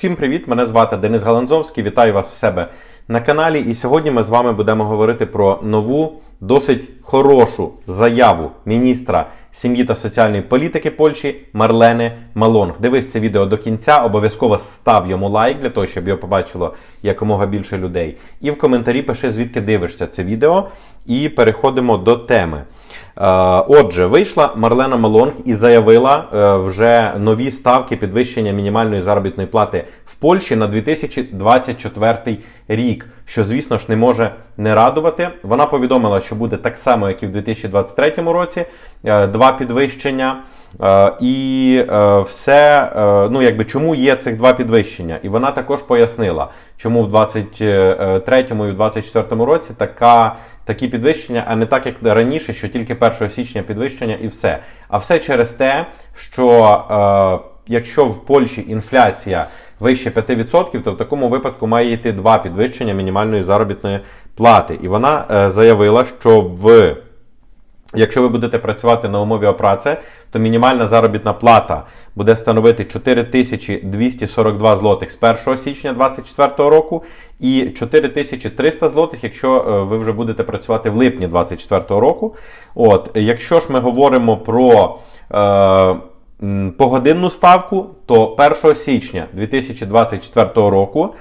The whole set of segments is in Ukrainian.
Всім привіт! Мене звати Денис Галанзовський. Вітаю вас в себе на каналі. І сьогодні ми з вами будемо говорити про нову, досить хорошу заяву міністра сім'ї та соціальної політики Польщі Марлени Малонг. Дивись це відео до кінця. Обов'язково став йому лайк для того, щоб його побачило якомога більше людей. І в коментарі пиши, звідки дивишся це відео. І переходимо до теми. Е, Отже, вийшла Марлена Малонг і заявила е, вже нові ставки підвищення мінімальної заробітної плати в Польщі на 2024 рік, що, звісно ж, не може не радувати. Вона повідомила, що буде так само, як і в 2023 році, е, два підвищення. І все, ну якби чому є цих два підвищення? І вона також пояснила, чому в 23 і в 24 році така, такі підвищення, а не так, як раніше, що тільки 1 січня підвищення і все. А все через те, що е, якщо в Польщі інфляція вище 5%, то в такому випадку має йти два підвищення мінімальної заробітної плати. І вона е, заявила, що в Якщо ви будете працювати на умові опраці, то мінімальна заробітна плата буде становити 4242 злотих з 1 січня 2024 року і 4300 злотих, якщо е, ви вже будете працювати в липні 2024 року. От, Якщо ж ми говоримо про е, погодинну ставку, то 1 січня 2024 року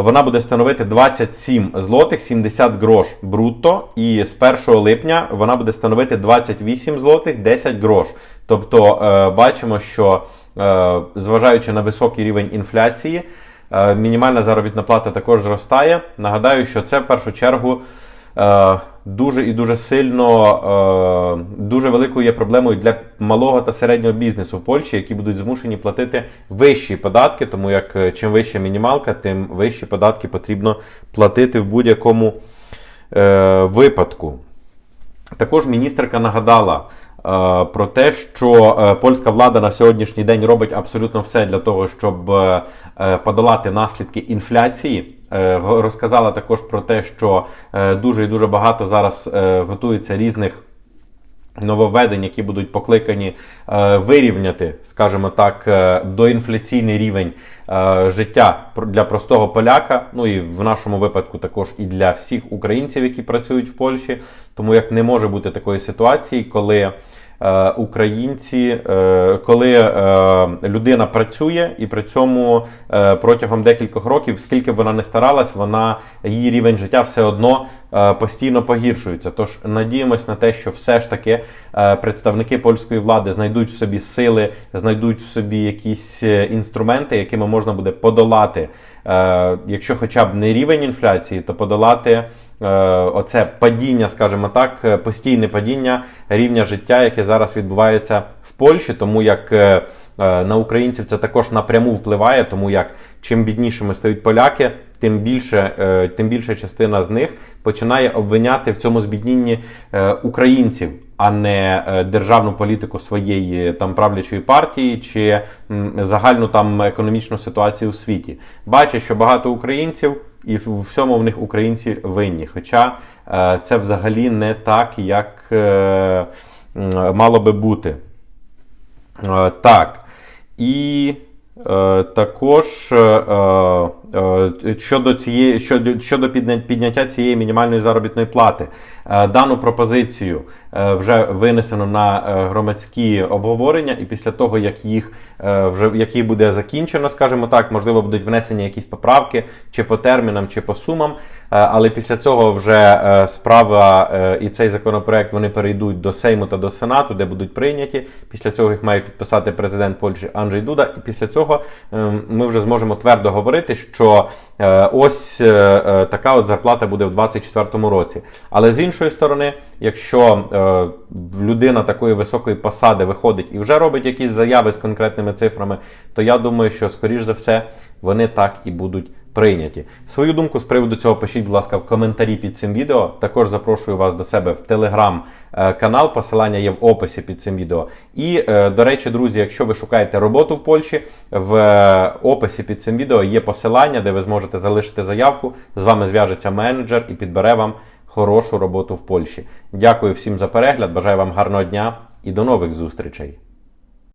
вона буде становити 27 злотих 70 грош брутто, і з 1 липня вона буде становити 28 злотих 10 грош. Тобто е, бачимо, що е, зважаючи на високий рівень інфляції, е, мінімальна заробітна плата також зростає. Нагадаю, що це в першу чергу. Е, Дуже і дуже сильно е, дуже великою є проблемою для малого та середнього бізнесу в Польщі, які будуть змушені платити вищі податки, тому як е, чим вища мінімалка, тим вищі податки потрібно платити в будь-якому випадку. Також міністерка нагадала про те, що польська влада на сьогоднішній день робить абсолютно все для того, щоб подолати наслідки інфляції. Е, Розказала також про те, що е, дуже і дуже багато зараз е, готується різних нововведень, які будуть покликані е, вирівняти, скажімо так, е, доінфляційний рівень е, життя для простого поляка. Ну і в нашому випадку також і для всіх українців, які працюють в Польщі. Тому як не може бути такої ситуації, коли українці, е, коли е, людина працює і при цьому е, протягом декількох років, скільки б вона не старалась, вона її рівень життя все одно е, постійно погіршується. Тож надіємось на те, що все ж таки е, представники польської влади знайдуть в собі сили, знайдуть в собі якісь е, інструменти, якими можна буде подолати, е, якщо хоча б не рівень інфляції, то подолати. Е, Оце падіння, скажімо так, е, постійне падіння рівня життя, яке зараз відбувається в Польщі, тому як е, на українців це також напряму впливає, тому як чим біднішими стають поляки, тим більше, тим більша частина з них починає обвиняти в цьому збіднінні українців, а не державну політику своєї там правлячої партії чи загальну там економічну ситуацію у світі. Бачать, що багато українців. І в всьому в них українці винні. Хоча е, це взагалі не так, як е, мало би бути. Е, так. І також щодо, цієї, щодо, щодо підняття цієї мінімальної заробітної плати, дану пропозицію вже винесено на е, громадські обговорення, і після того, як їх е, вже які буде закінчено, скажімо так, можливо, будуть внесені якісь поправки чи по термінам, чи по сумам. Е, Але після цього вже е, справа е, і цей законопроект вони перейдуть до Сейму та до Сенату, де будуть прийняті. Після цього їх має підписати президент Польщі Анджей Дуда. І після цього е, ми вже зможемо твердо говорити, що е, ось е, е, така от зарплата буде в 2024 році. Але з іншої сторони, якщо е, людина такої високої посади виходить і вже робить якісь заяви з конкретними цифрами, то я думаю, що скоріш за все вони так і будуть прийняті. Свою думку з приводу цього пишіть, будь ласка, в коментарі під цим відео. Також запрошую вас до себе в телеграм-канал. Посилання є в описі під цим відео. І, е, до речі, друзі, якщо ви шукаєте роботу в Польщі, в е, описі під цим відео є посилання, де ви зможете залишити заявку. З вами зв'яжеться менеджер і підбере вам хорошу роботу в Польщі. Дякую всім за перегляд. Бажаю вам гарного дня і до нових зустрічей.